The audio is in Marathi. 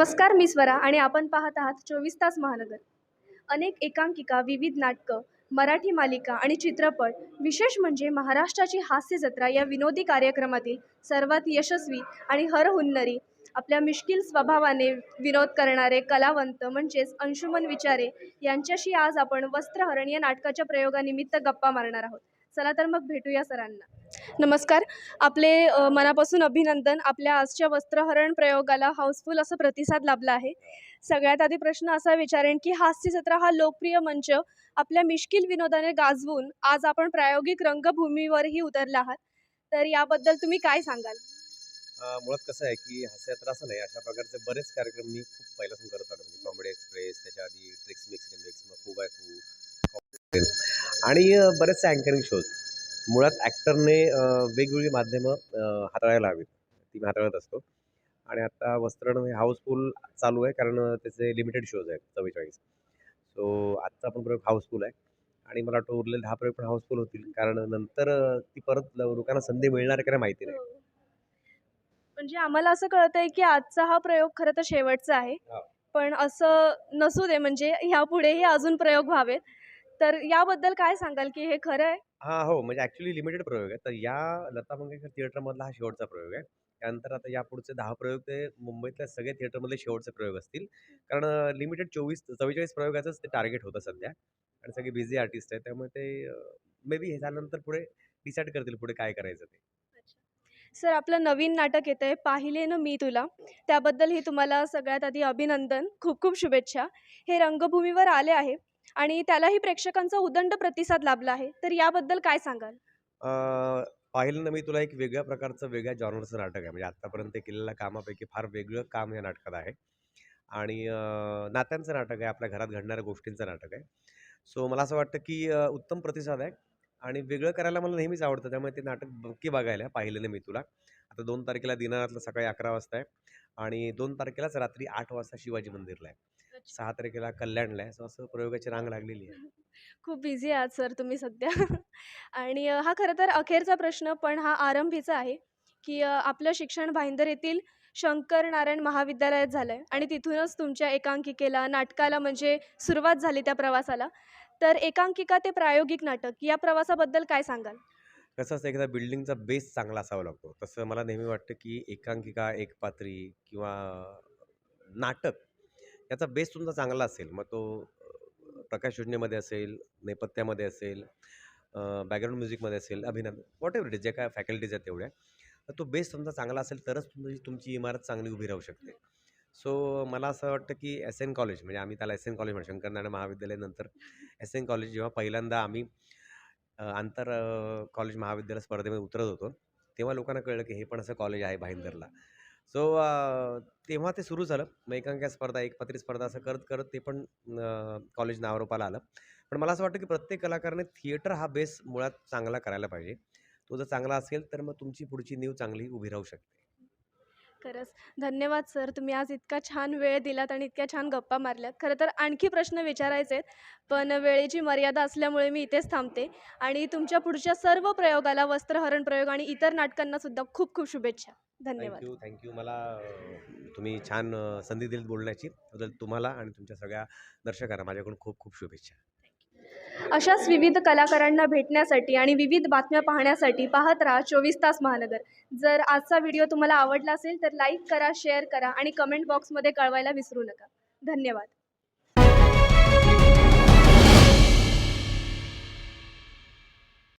नमस्कार मी स्वरा आणि आपण पाहत आहात चोवीस तास महानगर. अनेक एकांकिका विविध नाटकं मराठी मालिका आणि चित्रपट विशेष म्हणजे महाराष्ट्राची हास्य जत्रा या विनोदी कार्यक्रमातील सर्वात यशस्वी आणि हरहुन्नरी आपल्या मिश्किल स्वभावाने विनोद करणारे कलावंत म्हणजेच अंशुमन विचारे यांच्याशी आज आपण वस्त्रहरण या नाटकाच्या प्रयोगानिमित्त गप्पा मारणार आहोत. चला तर मग भेटूया सरांना. नमस्कार. आपले मनापासून अभिनंदन. आपल्या आजच्या वस्त्रहरण प्रयोगाला हाऊसफुल असा प्रतिसाद लाभला आहे. सगळ्यात आधी प्रश्न असा विचारेन की हास्य जत्रा हा लोकप्रिय मंच. आपल्या मिश्किल विनोदाने गाजवून आज आपण प्रायोगिक रंगभूमीवरही उतरला आहात. तर याबद्दल तुम्ही काय सांगाल? मुळात कसं आहे की हास्ययात्रा असं नाही अशा प्रकारचे बरेच कार्यक्रम मी खूप पहिल्यापासून करत आलो. म्हणजे कॉमेडी एक्सप्रेस त्याच्या आधी ट्रिक्स मिक्स रिमिक्स मग फू बाय फू आणि बरेचसे अँकरिंग शोज मुळात ॲक्टरने वेगवेगळी माध्यमं हाताळायला हवीत. ती मी हाताळत असतो. आणि आता वस्त्रण हे हाऊसफुल चालू आहे कारण त्याचे लिमिटेड शोज आहेत चव्वेचाळीस. सो आजचा पण प्रयोग हाऊसफुल आहे. आणि मला वाटतं उरलेले दहा प्रयोग पण हाऊसफुल होतील. कारण नंतर ती परत लोकांना संधी मिळणार आहे का नाही माहिती नाही. म्हणजे आम्हाला असं कळत आहे की आजचा हा प्रयोग खरं तर शेवटचा आहे. हा. पण असं नसू दे म्हणजे ह्यापुढेही अजून प्रयोग व्हावेत. तर याबद्दल काय सांगाल की हे खरं आहे हां, हो. म्हणजे ॲक्चुअली लिमिटेड प्रयोग आहे. तर या लता मंगेशकर थिएटरमधला हा शेवटचा प्रयोग आहे. त्यानंतर आता यापुढचे 10 प्रयोग ते मुंबईतल्या सगळे थिएटरमधले शेवटचे प्रयोग असतील. कारण लिमिटेड 24 44 प्रयोगाचंच ते टार्गेट होतं सध्या आणि सगळे बिझी आर्टिस्ट आहेत. त्यामुळे ते मे बी हे झाल्यानंतर पुढे डिसाईड करतील पुढे काय करायचं ते. सर आपलं नवीन नाटक येतं आहे पाहिले ना मी तुला त्याबद्दलही तुम्हाला सगळ्यात आधी अभिनंदन खूप खूप शुभेच्छा हे रंगभूमीवर आले आहे आणि त्यालाही प्रेक्षकांचा उदंड प्रतिसाद लाभला आहे तर याबद्दल काय सांगाल पाहिलं ना मी तुला एक वेगळ्या प्रकारचं वेगळ्या जॉनरचं नाटक आहे. म्हणजे आत्तापर्यंत केलेल्या कामापैकी फार वेगळं काम या नाटकात आहे आणि नात्यांचं नाटक आहे. आपल्या घरात घडणाऱ्या गोष्टींचं नाटक आहे. सो मला असं वाटतं की उत्तम प्रतिसाद आहे आणि वेगळं करायला मला नेहमीच आवडतं. त्यामुळे ते नाटक नक्की बघायला पाहिलं ना मी तुला. आता दोन तारखेला दिनारातलं सकाळी 11 वाजता आहे आणि 2 तारखेलाच रात्री 8 वाजता शिवाजी मंदिरला आहे. 6 तारखेला कल्याणला आहे. सो असं प्रयोगाची रांग लागलेली आहे. खूप बिझी आहात सर तुम्ही सध्या आणि हा खरं तर अखेरचा प्रश्न पण हा आरंभीचा आहे की आपलं शिक्षण भाईंदर येथील शंकर नारायण महाविद्यालयात झालं आहे आणि तिथूनच तुमच्या एकांकिकेला नाटकाला म्हणजे सुरुवात झाली त्या प्रवासाला तर एकांकिका ते प्रायोगिक नाटक या प्रवासाबद्दल काय सांगाल कसं असतं एकदा बिल्डिंगचा बेस चांगला असावा लागतो. तसं मला नेहमी वाटतं की एकांकिका, एकपात्री किंवा नाटक याचा बेस तुमचा चांगला असेल, मग तो प्रकाश योजनेमध्ये असेल, नेपथ्यामध्ये असेल, बॅकग्राऊंड म्युझिकमध्ये असेल, अभिनय वॉट इट जे काय फॅकल्टीज आहेत तेवढ्या, तर तो बेस तुमचा चांगला असेल तरच तुमची तुमची इमारत चांगली उभी राहू शकते. सो मला असं वाटतं की एस एन कॉलेज म्हणजे आम्ही त्याला एस एन कॉलेज म्हणतो शंकरनारायण महाविद्यालयानंतर एस एन कॉलेज जेव्हा पहिल्यांदा आम्ही आंतर कॉलेज महाविद्यालय स्पर्धेमध्ये उतरत होतो, तेव्हा लोकांना कळलं की हे पण असं कॉलेज आहे भाईंदरला. सो तेव्हा ते सुरू झालं. मग एकांकिका स्पर्धा, एकपात्री स्पर्धा असं करत-करत ते पण कॉलेज नावारूपाला आलं. पण मला असं वाटतं की प्रत्येक कलाकाराने थिएटर हा बेस मुळात चांगला करायला पाहिजे. तो जर चांगला असेल तर मग तुमची पुढची नीव चांगली उभी राहू शकते. खरंच. धन्यवाद सर. तुम्ही आज इतका छान वेळ दिलात आणि इतक्या छान गप्पा मारल्यात. खरं तर आणखी प्रश्न विचारायचे आहेत पण वेळेची मर्यादा असल्यामुळे मी इथेच थांबते. आणि तुमच्या पुढच्या सर्व प्रयोगाला वस्त्रहरण प्रयोग आणि इतर नाटकांना सुद्धा खूप खूप शुभेच्छा. धन्यवाद. थँक्यू मला तुम्ही छान संधी दिलीत बोलण्याची. तुम्हाला आणि तुमच्या सगळ्या दर्शकांना माझ्याकडून खूप खूप शुभेच्छा. अशाच विविध कलाकारांना भेटण्यासाठी आणि विविध बातम्या पाहण्यासाठी पाहत राहा चोवीस तास महानगर. जर आजचा व्हिडिओ तुम्हाला आवडला असेल तर लाईक करा शेअर करा आणि कमेंट बॉक्समध्ये कळवायला विसरू नका. धन्यवाद.